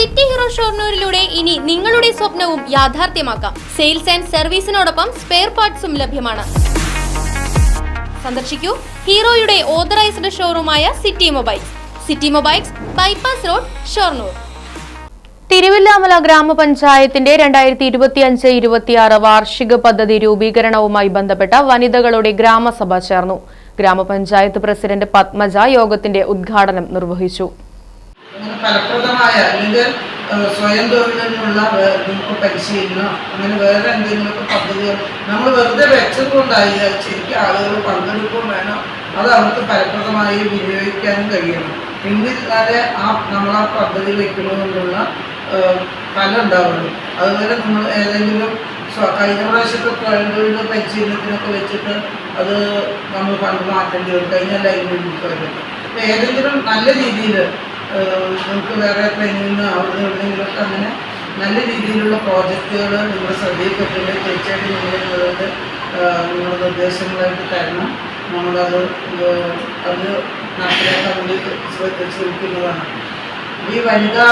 City hero ഷോർണൂരിലൂടെ ഇനി നിങ്ങളുടെ സ്വപ്നവും യാഥാർത്ഥ്യമാക്കാം. സെയിൽസ് ആൻഡ് സർവീസിനോടൊപ്പം സ്പെയർ പാർട്സും ലഭ്യമാണ്. സന്ദർശിക്കൂ ഹീറോയുടെ authorised ഷോറൂമായ City Mobiles. City Mobiles bypass road Shoranur. Thiruvilwamala ഗ്രാമപഞ്ചായത്തിന്റെ രണ്ടായിരത്തി ഇരുപത്തിയഞ്ച് ഇരുപത്തിയാറ് വാർഷിക പദ്ധതി രൂപീകരണവുമായി ബന്ധപ്പെട്ട വനിതകളുടെ ഗ്രാമസഭ ചേർന്നു. ഗ്രാമപഞ്ചായത്ത് പ്രസിഡന്റ് പത്മജ യോഗത്തിന്റെ ഉദ്ഘാടനം നിർവഹിച്ചു. ഫലപ്രദമായ അല്ലെങ്കിൽ സ്വയം തൊഴിലിനുള്ള നമുക്ക് പരിശീലനം അങ്ങനെ വേറെ എന്തെങ്കിലുമൊക്കെ പദ്ധതികൾ നമ്മൾ വെറുതെ വെച്ചത് കൊണ്ടായില്ല ശരിക്കും ആളുകൾ പങ്കെടുക്കുകയും വേണം. അത് അവർക്ക് ഫലപ്രദമായി വിനിയോഗിക്കാനും കഴിയണം. എന്നിരുന്നാലേ ആ നമ്മൾ ആ പദ്ധതി വെക്കണമെന്നുള്ള ഫലം ഉണ്ടാവുള്ളൂ. അതുപോലെ നമ്മൾ ഏതെങ്കിലും കഴിഞ്ഞ പ്രാവശ്യത്തെ തൊഴിൽ പരിശീലനത്തിനൊക്കെ വെച്ചിട്ട് അത് നമ്മൾ ഫണ്ട് മാറ്റേണ്ടി വരും. കഴിഞ്ഞ ലൈബ്രറി ഏതെങ്കിലും നല്ല രീതിയിൽ നമുക്ക് വേറെ ട്രെയിനിങ് അവിടെ എവിടെയെങ്കിലുമൊക്കെ അങ്ങനെ നല്ല രീതിയിലുള്ള പ്രോജക്റ്റുകൾ നിങ്ങളുടെ ശ്രദ്ധയിൽപ്പെട്ടിട്ടുണ്ടെങ്കിൽ തീർച്ചയായിട്ടും നിങ്ങൾ നിങ്ങളുടെ നിങ്ങളുടെ നിർദ്ദേശങ്ങളായിട്ട് തരണം. നമ്മളത് അത് നടപ്പിലാക്കാൻ വേണ്ടി ശ്രദ്ധ ശ്രമിക്കുന്നതാണ് ഈ വനിതാ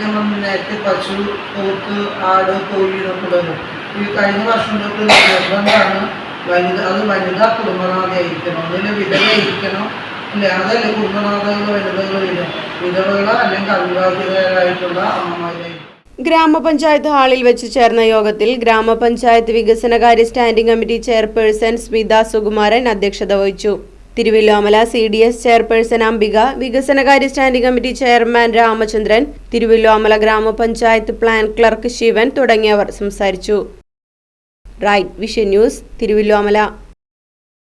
ഞങ്ങൾ നേരത്തെ പശു പോക്ക് ആട് കോഴി എന്നൊക്കെ ഈ കഴിഞ്ഞ വർഷം തൊട്ട് നിർബന്ധമാണ് വനിത അത് വനിതാ കുടുംബനാഥയായിരിക്കണം ഒന്നിലെ വിധവയായിരിക്കണം ഇല്ല അതല്ലേ കുടുംബനാഥകളോ വനിതകളോ ഇല്ല വിധവകളോ അല്ലെങ്കിൽ അവിവാഹിതരായിട്ടുള്ള അമ്മമാരായിരിക്കും ഗ്രാമപഞ്ചായത്ത് ഹാളിൽ വെച്ച് ചേർന്ന യോഗത്തിൽ ഗ്രാമപഞ്ചായത്ത് വികസനകാര്യ standing committee chairperson Smitha Sukumaran അധ്യക്ഷത വഹിച്ചു. Thiruvilwamala C D S chairperson Ambika വികസനകാര്യ standing committee chairman Ramachandran Thiruvilwamala ഗ്രാമപഞ്ചായത്ത് പ്ലാൻ ക്ലർക്ക് ശിവൻ തുടങ്ങിയവർ സംസാരിച്ചു. Right Vision News Thiruvilwamala.